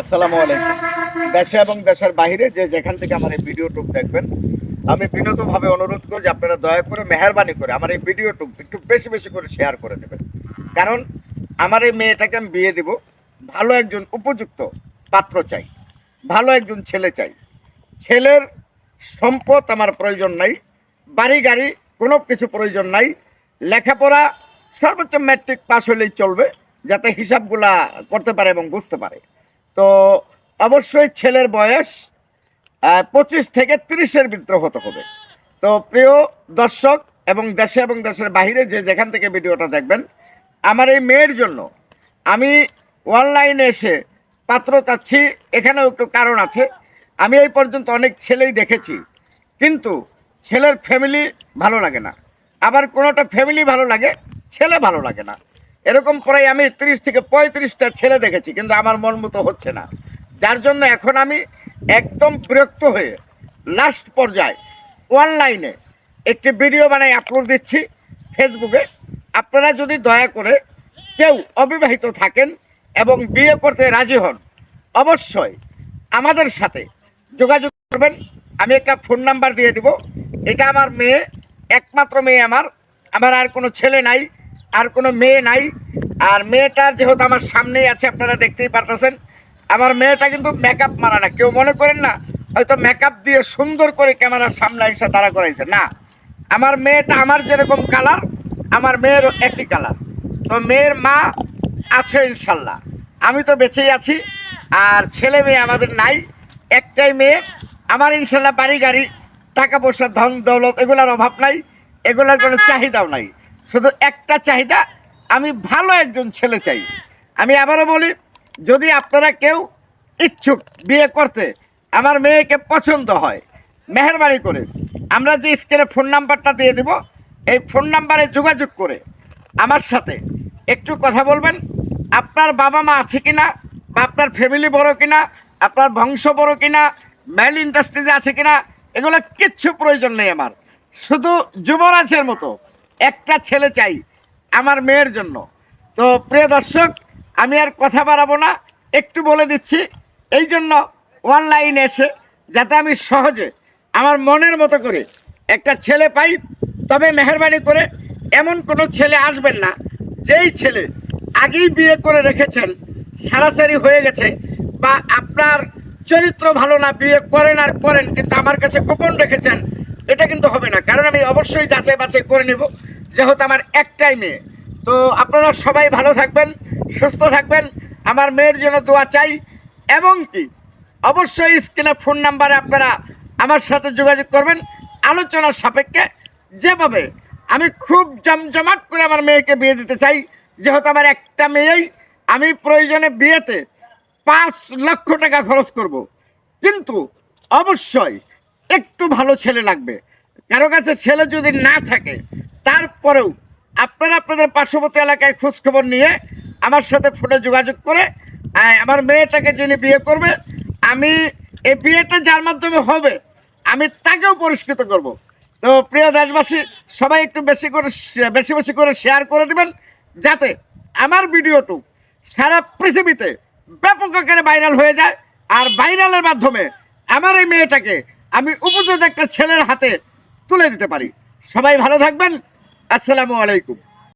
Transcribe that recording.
আসসালামু আলাইকুম। দেশে এবং দেশের বাইরে যে যেখান থেকে আমার এই ভিডিওটুক দেখবেন, আমি বিনোদভাবে অনুরোধ করি যে আপনারা দয়া করে মেহরবানি করে আমার এই ভিডিওটুক একটু বেশি বেশি করে শেয়ার করে দেবেন। কারণ আমার এই মেয়েটাকে আমি বিয়ে দেব, ভালো একজন উপযুক্ত পাত্র চাই, ভালো একজন ছেলে চাই। ছেলের সম্পদ আমার প্রয়োজন নাই, বাড়ি গাড়ি কোনো কিছু প্রয়োজন নাই, লেখাপড়া সর্বোচ্চ ম্যাট্রিক পাস হলেই চলবে, যাতে হিসাবগুলা করতে পারে এবং বুঝতে পারে। তো অবশ্যই ছেলের বয়স পঁচিশ থেকে তিরিশের ভিতরে হতে হবে। তো প্রিয় দর্শক এবং দেশে এবং দেশের বাইরে যে যেখান থেকে ভিডিওটা দেখবেন, আমার এই মেয়ের জন্য আমি অনলাইনে এসে পাত্র চাচ্ছি, এখানেও একটু কারণ আছে। আমি এই পর্যন্ত অনেক ছেলেই দেখেছি, কিন্তু ছেলের ফ্যামিলি ভালো লাগে না। আবার কোনোটা ফ্যামিলি ভালো লাগে, ছেলে ভালো লাগে না। এরকম প্রায় আমি তিরিশ থেকে পঁয়ত্রিশটা ছেলে দেখেছি, কিন্তু আমার মন মতো হচ্ছে না। যার জন্য এখন আমি একদম বিরক্ত হয়ে লাস্ট পর্যায়ে অনলাইনে একটি ভিডিও বানাই আপলোড দিচ্ছি ফেসবুকে আপনারা যদি দয়া করে কেউ অবিবাহিত থাকেন এবং বিয়ে করতে রাজি হন, অবশ্যই আমাদের সাথে যোগাযোগ করবেন। আমি একটা ফোন নাম্বার দিয়ে দিব। এটা আমার মেয়ে, একমাত্র মেয়ে আমার। আমার আর কোনো ছেলে নাই। আর কোনো মেয়ে নাই। আর মেয়েটার যেহেতু আমার সামনেই আছে, আপনারা দেখতেই পারতেছেন। আমার মেয়েটা কিন্তু মেকআপ মারা না। কেউ মনে করেন না, হয়তো মেকআপ দিয়ে সুন্দর করে ক্যামেরার সামনে এসে দাঁড়া করাইছে। না, আমার মেয়েটা আমার যেরকম কালার আমার মেয়েরও একই কালার তো মেয়ের মা আছে ইনশাল্লাহ। আমি তো বেঁচেই আছি, আর ছেলে মেয়ে আমাদের নাই। একটাই মেয়ে, আমার ইনশাল্লাহ বাড়ি গাড়ি, টাকা পয়সা ধন দৌলত এগুলার অভাব নাই। এগুলার কোনো চাহিদাও নাই। শুধু একটা চাহিদা, আমি ভালো একজন ছেলে চাই। আমি আবারও বলি, যদি আপনারা কেউ ইচ্ছুক বিয়ে করতে, আমার মেয়েকে পছন্দ হয়, মেহরবানি করে, আমরা যে স্ক্রিনে ফোন নাম্বারটা দিয়ে দিব, এই ফোন নাম্বারে যোগাযোগ করে আমার সাথে একটু কথা বলবেন। আপনার বাবা মা আছে কিনা, বা আপনার ফ্যামিলি বড় কিনা, আপনার বংশ বড় কিনা মেল ইন্ডাস্ট্রিতে আছে কিনা, এগুলো কিচ্ছু প্রয়োজন নেই আমার। শুধু যুবরাজের মতো একটা ছেলে চাই আমার মেয়ের জন্য। তো প্রিয় দর্শক, আমি আর কথা বাড়াবো না, একটু বলে দিচ্ছি, এই জন্য অনলাইনে এসে যাতে আমি সহজে আমার মনের মতো করে একটা ছেলে পাই, তবে মেহরবানি করে এমন কোনো ছেলে আসবেন না, যেই ছেলে আগেই বিয়ে করে রেখেছেন, সারাসারি হয়ে গেছে, বা আপনার চরিত্র ভালো না, বিয়ে করেন আর করেন, কিন্তু আমার কাছে গোপন রেখেছেন এটা কিন্তু হবে না, কারণ আমি অবশ্যই যাচাই বাছাই করে নেব, যেহেতু আমার একটাই মেয়ে তো আপনারা সবাই ভালো থাকবেন, সুস্থ থাকবেন, আমার মেয়ের জন্য দোয়া চাই, এবং কি, অবশ্যই স্ক্রিনে ফোন নাম্বারে আপনারা আমার সাথে যোগাযোগ করবেন, আলোচনার সাপেক্ষে যেভাবে আমি খুব জমজমাট করে আমার মেয়েকে বিয়ে দিতে চাই, যেহেতু আমার একটা মেয়েই আমি প্রয়োজনে বিয়েতে পাঁচ লক্ষ টাকা খরচ করব। কিন্তু অবশ্যই একটু ভালো ছেলে লাগবে। কারও কাছে ছেলে যদি না থাকে, তারপরেও আপনারা আপনাদের পার্শ্ববর্তী এলাকায় খোঁজখবর নিয়ে আমার সাথে ফোনে যোগাযোগ করে আমার মেয়েটাকে যিনি বিয়ে করবে, আমি এই বিয়েটা যার মাধ্যমে হবে, আমি তাকেও পুরস্কৃত করব। তো প্রিয় দেশবাসী, সবাই একটু বেশি করে বেশি বেশি করে শেয়ার করে দেবেন, যাতে আমার ভিডিওটু সারা পৃথিবীতে ব্যাপক আকারে ভাইরাল হয়ে যায়। আর ভাইরালের মাধ্যমে আমার এই মেয়েটাকে আমি উপযুক্ত একটা ছেলের হাতে তুলে দিতে পারি। সবাই ভালো থাকবেন। আসসালামু আলাইকুম।